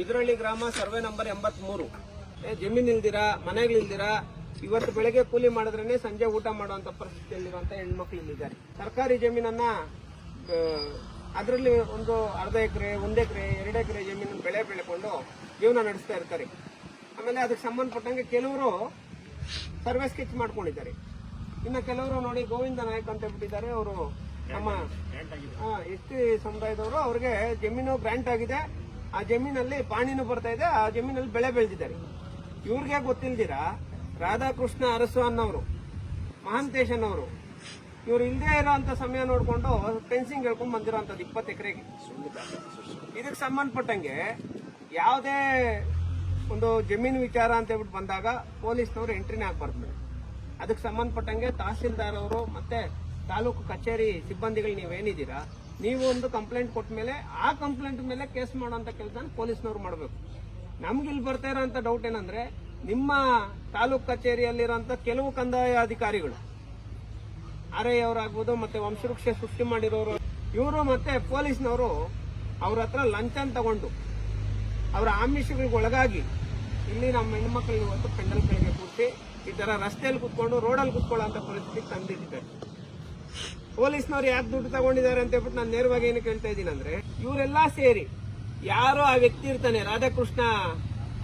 ಬಿದ್ರಳ್ಳಿ ಗ್ರಾಮ survey number ಎಂಬತ್ ಮೂರು ಜಮೀನ್ ಇಲ್ದಿರಾ ಮನೆಗಳಿಲ್ದಿರಾ ಇವತ್ತು ಬೆಳಗ್ಗೆ ಕೂಲಿ ಮಾಡಿದ್ರೇನೆ ಸಂಜೆ ಊಟ ಮಾಡುವಂತ ಪರಿಸ್ಥಿತಿಯಲ್ಲಿರುವಂತ ಹೆಣ್ಮಕ್ಳು ಇಲ್ಲಿದ್ದಾರೆ. ಸರ್ಕಾರಿ ಜಮೀನನ್ನ ಅದರಲ್ಲಿ ಒಂದು ಅರ್ಧ ಎಕರೆ ಒಂದು ಎಕರೆ ಎರಡು ಎಕರೆ ಜಮೀನು ಬೆಳೆ ಬೆಳೆಕೊಂಡು ಜೀವನ ನಡೆಸ್ತಾ ಇರ್ತಾರೆ. ಆಮೇಲೆ ಅದಕ್ಕೆ ಸಂಬಂಧಪಟ್ಟಂಗೆ ಕೆಲವರು ಸರ್ವೆ ಸ್ಕೆಚ್ ಮಾಡ್ಕೊಂಡಿದ್ದಾರೆ. ಇನ್ನು ಕೆಲವರು ನೋಡಿ ಗೋವಿಂದ ನಾಯಕ್ ಅಂತ ಬಿಟ್ಟಿದ್ದಾರೆ ಅವರು ನಮ್ಮ ಎಸ್ ಟಿ ಸಮುದಾಯದವರು ಅವ್ರಿಗೆ ಜಮೀನು ಗ್ರಾಂಟ್ ಆಗಿದೆ. ಆ ಜಮೀನಲ್ಲಿ ಪಾಣಿನೂ ಬರ್ತಾ ಇದೆ, ಆ ಜಮೀನಲ್ಲಿ ಬೆಳೆ ಬೆಳೆದಿದ್ದಾರೆ. ಇವ್ರಿಗೆ ಗೊತ್ತಿಲ್ದಿರಾ? ರಾಧಾಕೃಷ್ಣ ಅರಸು ಅನ್ನೋರು, ಮಹಾಂತೇಶ್ ಅವರು ಇವ್ರು ಇಲ್ಲದೆ ಇರೋಂತ ಸಮಯ ನೋಡ್ಕೊಂಡು ಫೆನ್ಸಿಂಗ್ ಹೇಳ್ಕೊಂಡ್ ಬಂದಿರೋಂಥದ್ದು ಇಪ್ಪತ್ತು ಎಕರೆಗೆ. ಇದಕ್ಕೆ ಸಂಬಂಧಪಟ್ಟಂಗೆ ಯಾವುದೇ ಒಂದು ಜಮೀನು ವಿಚಾರ ಅಂತ ಹೇಳ್ಬಿಟ್ಟು ಬಂದಾಗ ಪೊಲೀಸ್ನವರು ಎಂಟ್ರಿನೇ ಆಗ್ಬಾರ್ದು ಅದಕ್ಕೆ ಸಂಬಂಧಪಟ್ಟಂಗೆ ತಹಸೀಲ್ದಾರ್ ಅವರು ಮತ್ತೆ ತಾಲೂಕು ಕಚೇರಿ ಸಿಬ್ಬಂದಿಗಳು ನೀವೇನಿದ್ದೀರಾ ನೀವು ಒಂದು ಕಂಪ್ಲೇಂಟ್ ಕೊಟ್ಟ ಮೇಲೆ ಆ ಕಂಪ್ಲೇಂಟ್ ಮೇಲೆ ಕೇಸ್ ಮಾಡುವಂತ ಕೆಲಸನ ಪೊಲೀಸ್ನವ್ರು ಮಾಡಬೇಕು. ನಮ್ಗೆ ಇಲ್ಲಿ ಬರ್ತಾ ಇರೋಂಥ ಡೌಟ್ ಏನಂದ್ರೆ, ನಿಮ್ಮ ತಾಲೂಕು ಕಚೇರಿಯಲ್ಲಿರೋಂಥ ಕೆಲವು ಕಂದಾಯ ಅಧಿಕಾರಿಗಳು ಆರ್ ಐ ಅವರಾಗ್ಬೋದು ಮತ್ತೆ ವಂಶವೃಕ್ಷ ಸೃಷ್ಟಿ ಮಾಡಿರೋರು, ಇವರು ಮತ್ತೆ ಪೊಲೀಸ್ನವರು ಅವ್ರ ಹತ್ರ ಲಂಚನ್ ತಗೊಂಡು ಅವರ ಆಮಿಷಗಳಿಗೆ ಒಳಗಾಗಿ ಇಲ್ಲಿ ನಮ್ಮ ಹೆಣ್ಮಕ್ಳು ಇವತ್ತು ಪೆಂಡಲ್ ಕೈಗೆ ಕೂರಿಸಿ, ಈ ತರ ರಸ್ತೆಯಲ್ಲಿ ಕುತ್ಕೊಂಡು ರೋಡಲ್ಲಿ ಕುತ್ಕೊಳ್ಳೋ ಪರಿಸ್ಥಿತಿ ತಂದಿಟ್ಟಿದ್ದಾರೆ. ಪೊಲೀಸ್ನವ್ರು ಯಾಕೆ ದುಡ್ಡು ತಗೊಂಡಿದ್ದಾರೆ ಅಂತ ಹೇಳ್ಬಿಟ್ಟು ನಾನು ನೇರವಾಗಿ ಏನು ಕೇಳ್ತಾ ಇದ್ದೀನಿ ಅಂದ್ರೆ, ಇವರೆಲ್ಲ ಸೇರಿ ಯಾರೋ ಆ ವ್ಯಕ್ತಿ ಇರ್ತಾನೆ, ರಾಧಾಕೃಷ್ಣ,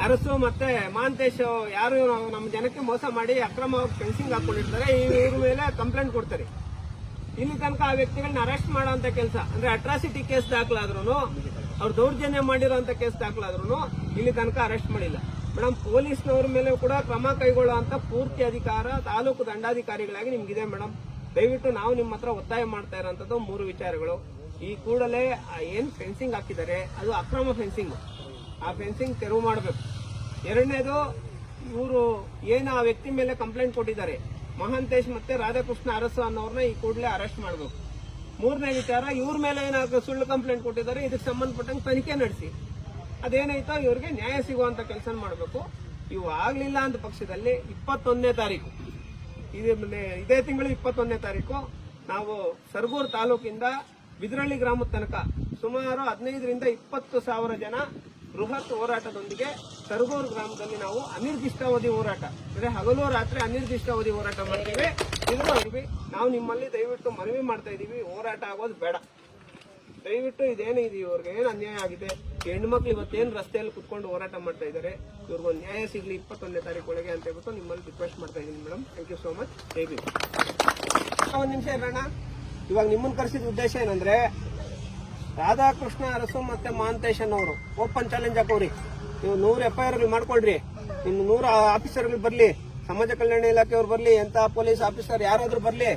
ಅರಸು ಮತ್ತೆ ಮಹಾಂತೇಶ್ ಯಾರು ನಮ್ಮ ಜನಕ್ಕೆ ಮೋಸ ಮಾಡಿ ಅಕ್ರಮವಾಗಿ ಫೆನ್ಸಿಂಗ್ ಹಾಕೊಂಡಿರ್ತಾರೆ ಇವ್ರ ಮೇಲೆ ಕಂಪ್ಲೇಂಟ್ ಕೊಡ್ತಾರೆ. ಇಲ್ಲಿ ತನಕ ಆ ವ್ಯಕ್ತಿಗಳನ್ನ ಅರೆಸ್ಟ್ ಮಾಡೋಂತ ಕೆಲಸ, ಅಂದ್ರೆ ಅಟ್ರಾಸಿಟಿ ಕೇಸ್ ದಾಖಲಾದ್ರೂ ಅವ್ರು ದೌರ್ಜನ್ಯ ಮಾಡಿರೋಂತ ಕೇಸ್ ದಾಖಲಾದ್ರೂ ಇಲ್ಲಿ ತನಕ ಅರೆಸ್ಟ್ ಮಾಡಿಲ್ಲ. ಮೇಡಮ್ ಪೊಲೀಸ್ನವ್ರ ಮೇಲೆ ಕೂಡ ಕ್ರಮ ಕೈಗೊಳ್ಳುವಂತ ಪೂರ್ತಿ ಅಧಿಕಾರ ತಾಲೂಕು ದಂಡಾಧಿಕಾರಿಗಳಾಗಿ ನಿಮ್ಗಿದೆ ಮೇಡಮ್ ದಯವಿಟ್ಟು ನಾವು ನಿಮ್ಮ ಹತ್ರ ಒತ್ತಾಯ ಮಾಡ್ತಾ ಇರೋಂಥದ್ದು ಮೂರು ವಿಚಾರಗಳು. ಈ ಕೂಡಲೇ ಏನು ಫೆನ್ಸಿಂಗ್ ಹಾಕಿದ್ದಾರೆ, ಅದು ಅಕ್ರಮ ಫೆನ್ಸಿಂಗ್ ಆ ಫೆನ್ಸಿಂಗ್ ತೆರವು ಮಾಡಬೇಕು. ಎರಡನೇದು, ಇವರು ಏನು ಆ ವ್ಯಕ್ತಿ ಮೇಲೆ ಕಂಪ್ಲೇಂಟ್ ಕೊಟ್ಟಿದ್ದಾರೆ, ಮಹಾಂತೇಶ್ ಮತ್ತೆ ರಾಧಾಕೃಷ್ಣ ಅರಸು ಅನ್ನೋರ್ನ ಈ ಕೂಡಲೇ ಅರೆಸ್ಟ್ ಮಾಡಬೇಕು. ಮೂರನೇ ವಿಚಾರ, ಇವ್ರ ಮೇಲೆ ಏನಾದ್ರು ಸುಳ್ಳು ಕಂಪ್ಲೇಂಟ್ ಕೊಟ್ಟಿದ್ದಾರೆ, ಇದಕ್ಕೆ ಸಂಬಂಧಪಟ್ಟಂಗೆ ತನಿಖೆ ನಡೆಸಿ. ಅದೇನೈತೋ ಇವ್ರಿಗೆ ನ್ಯಾಯ ಸಿಗುವಂತ ಕೆಲಸ ಮಾಡಬೇಕು. ಇವು ಆಗ್ಲಿಲ್ಲ ಅಂತ ಪಕ್ಷದಲ್ಲಿ ಇಪ್ಪತ್ತೊಂದನೇ ತಾರೀಕು. ಇದು ತಿಂಗಳು ಇಪ್ಪತ್ತೊಂದನೇ ತಾರೀಕು, ನಾವು ಸರಗೂರು ತಾಲೂಕಿಂದ ಬಿದ್ರಳ್ಳಿ ಗ್ರಾಮದ ತನಕ ಸುಮಾರು ಹದಿನೈದರಿಂದ ಇಪ್ಪತ್ತು ಸಾವಿರ ಜನ ಬೃಹತ್ ಹೋರಾಟದೊಂದಿಗೆ ಸರಗೂರು ಗ್ರಾಮದಲ್ಲಿ ನಾವು ಅನಿರ್ದಿಷ್ಟಾವಧಿ ಹೋರಾಟ, ಅಂದ್ರೆ ಹಗಲು ರಾತ್ರಿ ಅನಿರ್ದಿಷ್ಟಾವಧಿ ಹೋರಾಟ ಮಾಡ್ತೀವಿ. ಇದು ನಾವು ನಿಮ್ಮಲ್ಲಿ ದಯವಿಟ್ಟು ಮನವಿ ಮಾಡ್ತಾ ಇದ್ದೀವಿ ಹೋರಾಟ ಆಗೋದು ಬೇಡ. ದಯವಿಟ್ಟು ಇದೇನಿದೆ ಇವ್ರಿಗೆ ಏನು ಅನ್ಯಾಯ ಆಗಿದೆ? ಹೆಣ್ಮಕ್ಳು ಇವತ್ತೇನು ರಸ್ತೆಯಲ್ಲಿ ಕುತ್ಕೊಂಡು ಹೋರಾಟ ಮಾಡ್ತಾ ಇದ್ದಾರೆ ಇವ್ರಿಗೊಂದು ನ್ಯಾಯ ಸಿಗಲಿ ಇಪ್ಪತ್ತೊಂದನೇ ತಾರೀಕು ಒಳಗೆ ಅಂತ ಹೇಳ್ಬಿಟ್ಟು ನಿಮ್ಮಲ್ಲಿ ರಿಕ್ವೆಸ್ಟ್ ಮಾಡ್ತಾ ಇದ್ದೀನಿ madam thank you so much ಜೈ ಒಂದು ನಿಮಿಷ ಇರೋಣ. ಇವಾಗ ನಿಮ್ಮನ್ನು ಕರೆಸಿದ ಉದ್ದೇಶ ಏನಂದ್ರೆ ರಾಧಾಕೃಷ್ಣ ಅರಸು ಮತ್ತೆ ಮಹಾಂತೇಶನ್ ಅವರು ಓಪನ್ ಚಾಲೆಂಜ್ ಹಾಕೋರಿ. ನೀವು ನೂರು ಎಫ್ ಐ ಆರ್ ಮಾಡ್ಕೊಳ್ರಿ. ನಿಮ್ಮ ನೂರು ಆಫೀಸರ್ಗಳು ಬರಲಿ ಸಮಾಜ ಕಲ್ಯಾಣ ಇಲಾಖೆಯವ್ರು ಬರಲಿ ಎಂತ ಪೊಲೀಸ್ ಆಫೀಸರ್ ಯಾರಾದ್ರೂ ಬರಲಿ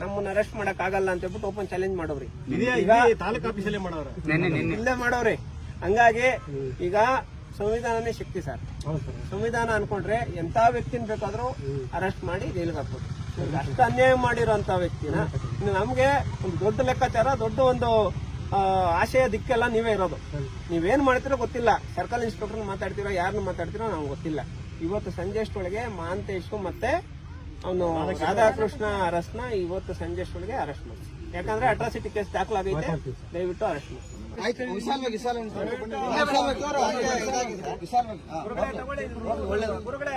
ನಮ್ಮನ್ನ ಅರೆಸ್ಟ್ ಮಾಡಕ್ ಆಗಲ್ಲ ಅಂತ ಹೇಳ್ಬಿಟ್ಟು ಓಪನ್ ಚಾಲೆಂಜ್ ಮಾಡೋರಿ ತಾಲೂಕು ಆಫೀಸಲ್ಲೇ ಮಾಡೋರು ಇಲ್ಲೇ ಮಾಡೋರಿ ಹಂಗಾಗಿ ಈಗ ಸಂವಿಧಾನನೇ ಶಕ್ತಿ ಸರ್. ಸಂವಿಧಾನ ಅನ್ಕೊಂಡ್ರೆ ಎಂತ ವ್ಯಕ್ತಿನ ಬೇಕಾದ್ರೂ ಅರೆಸ್ಟ್ ಮಾಡಿ ಜೈಲಿಗೆ ಹಾಕ್ಬೋದು. ಅಷ್ಟು ಅನ್ಯಾಯ ಮಾಡಿರುವಂತ ವ್ಯಕ್ತಿನ ಇನ್ನು ನಮ್ಗೆ ಒಂದು ದೊಡ್ಡ ಲೆಕ್ಕಾಚಾರ ದೊಡ್ಡ ಒಂದು ಆಶಯ ದಿಕ್ಕೆಲ್ಲ ನೀವೇ ಇರೋದು. ನೀವೇನ್ ಮಾಡ್ತೀರೋ ಗೊತ್ತಿಲ್ಲ. ಸರ್ಕಲ್ ಇನ್ಸ್ಪೆಕ್ಟರ್ ಮಾತಾಡ್ತೀರೋ ಯಾರನ್ನ ಮಾತಾಡ್ತಿರೋ ನಮ್ಗೆ ಗೊತ್ತಿಲ್ಲ. ಇವತ್ತು ಸಂಜೆ ಅಷ್ಟೊಳಗೆ ಮಹಾಂತೇಶು ಮತ್ತೆ ಅವನು ರಾಧಾಕೃಷ್ಣ. ಅರೆಸ್ಟ್ನ ಇವತ್ತು ಸಂಜೆ ಅಷ್ಟೊಳಗೆ ಅರೆಸ್ಟ್ ಮಾಡಿ ಯಾಕಂದ್ರೆ ಅಟ್ರಾಸಿಟಿ ಕೇಸ್ ದಾಖಲಾಗೈತೆ. ದಯವಿಟ್ಟು ಅರೆಸ್ಟ್ ಮಾಡಿ ಗುರುಗಳೇ,